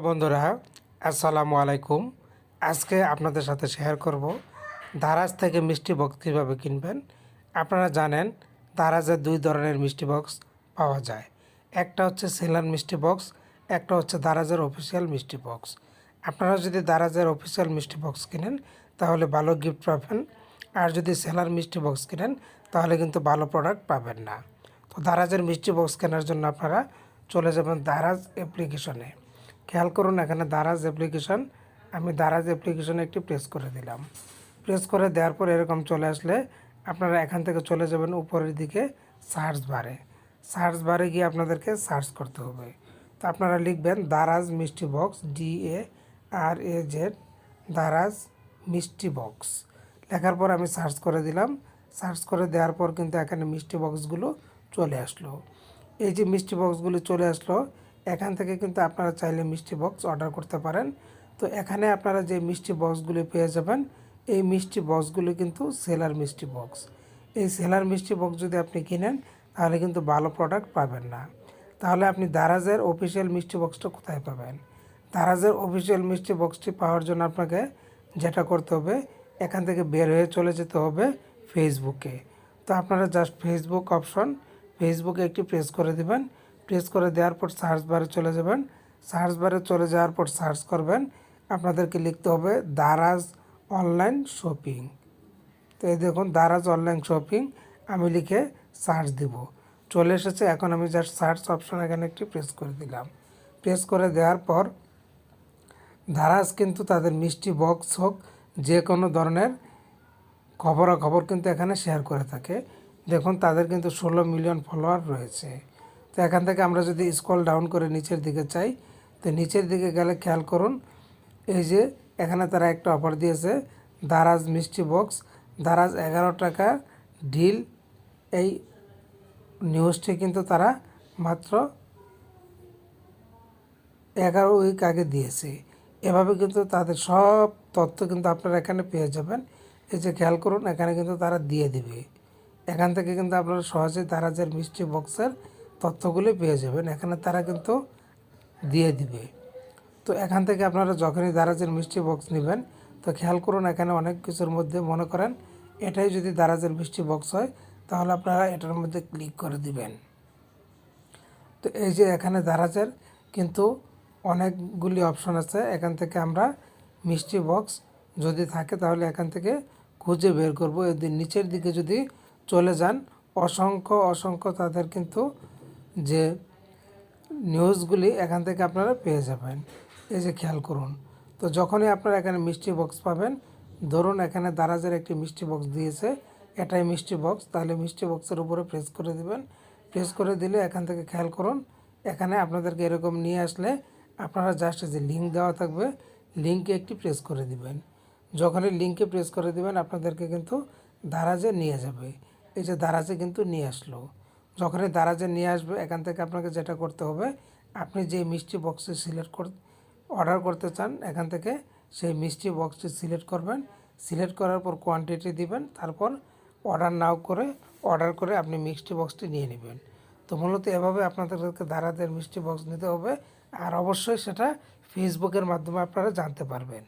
বন্ধুরা, আসসালামু আলাইকুম। আজকে আপনাদের সাথে শেয়ার করব দারাজ থেকে মিষ্টি বক্স কীভাবে কিনবেন। আপনারা জানেন দারাজের দুই ধরনের মিষ্টি বক্স পাওয়া যায়। একটা হচ্ছে সেলার মিষ্টি বক্স একটা হচ্ছে দারাজের অফিসিয়াল মিষ্টি বক্স আপনারা যদি দারাজের অফিসিয়াল মিষ্টি বক্স কিনেন, তাহলে ভালো গিফট পাবেন। আর যদি সেলার মিষ্টি বক্স কিনেন, তাহলে কিন্তু ভালো প্রোডাক্ট পাবেন না। তো দারাজের মিষ্টি বক্স কেনার জন্য আপনারা চলে যাবেন দারাজ অ্যাপ্লিকেশনে খেয়াল করুন, এখানে দারাজ অ্যাপ্লিকেশন আমি দারাজ অ্যাপ্লিকেশনে একটি প্রেস করে দিলাম। প্রেস করে দেওয়ার পর এরকম চলে আসলে আপনারা এখান থেকে চলে যাবেন উপরের দিকে সার্চ বারে সার্চ বারে গিয়ে আপনাদেরকে সার্চ করতে হবে। তো আপনারা লিখবেন দারাজ মিষ্টি box D A R A Z Daraz মিষ্টি বক্স। লেখার পর আমি সার্চ করে দিলাম। সার্চ করে দেওয়ার পর কিন্তু এখানে মিষ্টি বক্সগুলো চলে আসলো। এই যে মিষ্টি বক্সগুলো চলে আসলো এখান থেকে কিন্তু আপনারা চাইলে মিষ্টি বক্স অর্ডার করতে পারেন। তো এখানে আপনারা যে মিষ্টি বক্সগুলি পেয়ে যাবেন, এই মিষ্টি বক্সগুলি কিন্তু সেলার মিষ্টি বক্স। এই সেলার মিষ্টি বক্স যদি আপনি কিনেন, তাহলে কিন্তু ভালো প্রোডাক্ট পাবেন না। তাহলে আপনি দারাজের অফিসিয়াল মিষ্টি বক্সটা কোথায় পাবেন? দারাজের অফিসিয়াল মিষ্টি বক্সটি পাওয়ার জন্য আপনাকে যেটা করতে হবে, এখান থেকে বের হয়ে চলে যেতে হবে ফেসবুকে তো আপনারা জাস্ট ফেসবুক অপশন ফেসবুকে একটি প্রেস করে দিবেন। প্রেস করে দেওয়ার পর সার্চ বারে চলে যাবেন। সার্চ বারে চলে যাওয়ার পর সার্চ করবেন। আপনাদেরকে লিখতে হবে দারাজ অনলাইন শপিং তো এই দেখুন, দারাজ অনলাইন শপিং আমি লিখে সার্চ দিব। চলে এসেছে, এখন আমি জাস্ট সার্চ অপশন এখানে একটি প্রেস করে দিলাম। প্রেস করে দেওয়ার পর দারাজ কিন্তু তাদের মিষ্টি বক্স হোক, যে কোনো ধরনের খবরাখবর কিন্তু এখানে শেয়ার করে থাকে। দেখুন, তাদের কিন্তু ষোলো মিলিয়ন ফলোয়ার রয়েছে। তো এখান থেকে আমরা যদি স্কল ডাউন করে নিচের দিকে চাই, তো নিচের দিকে গেলে খেয়াল করুন, এই যে এখানে তারা একটা অফার দিয়েছে, দারাজ মিষ্টি বক্স দারাজ এগারো টাকা ডিল এই নিউজটি কিন্তু তারা মাত্র এগারো উইক আগে দিয়েছে। এভাবে কিন্তু তাদের সব তথ্য কিন্তু আপনারা এখানে পেয়ে যাবেন। এই যে খেয়াল করুন, এখানে কিন্তু তারা দিয়ে দিবে। এখান থেকে কিন্তু আপনারা সহজে দারাজের মিষ্টি বক্সের তথ্যগুলি পেয়ে যাবেন। এখানে তারা কিন্তু দিয়ে দিবে। তো এখান থেকে আপনারা যখনই দারাজের মিষ্টি বক্স নেবেন, তো খেয়াল করুন এখানে অনেক কিছুর মধ্যে মনে করেন, এটাই যদি দারাজের মিষ্টি বক্স হয়, তাহলে আপনারা এটার মধ্যে ক্লিক করে দিবেন। তো এই যে এখানে দারাজের কিন্তু অনেকগুলি অপশন আছে। এখান থেকে আমরা মিষ্টি বক্স যদি থাকে, তাহলে এখান থেকে খুঁজে বের করব। এদের নিচের দিকে যদি চলে যান, অসংখ্য অসংখ্য তাদের কিন্তু যে নিউজগুলি এখান থেকে আপনারা পেয়ে যাবেন। এই যে খেয়াল করুন। তো যখনই আপনারা এখানে মিষ্টি বক্স পাবেন, ধরুন এখানে দারাজের একটি মিষ্টি বক্স দিয়েছে। এটাই মিষ্টি বক্স তাহলে মিষ্টি বক্সের উপরে প্রেস করে দিবেন। প্রেস করে দিলে এখান থেকে খেয়াল করুন, এখানে আপনাদেরকে এরকম নিয়ে আসলে আপনারা জাস্ট যে লিঙ্ক দেওয়া থাকবে লিঙ্কে একটি প্রেস করে দিবেন। যখনই লিঙ্কে প্রেস করে দিবেন, আপনাদেরকে কিন্তু দারাজে নিয়ে যাবে। এই যে দারাজে কিন্তু নিয়ে আসলো। যখনই দারাজে নিয়ে আসবে, এখান থেকে আপনাকে যেটা করতে হবে, আপনি যে মিষ্টি বক্সটি সিলেক্ট কর অর্ডার করতে চান, এখান থেকে সেই মিষ্টি বক্সটি সিলেক্ট করবেন। সিলেক্ট করার পর কোয়ান্টিটি দিবেন, তারপর অর্ডার নাও করে অর্ডার করে আপনি মিষ্টি বক্সটি নিয়ে নেবেন। তো মূলত এভাবে আপনাদেরকে দারাজের মিষ্টি বক্স নিতে হবে, আর অবশ্যই সেটা ফেসবুকের মাধ্যমে আপনারা জানতে পারবেন।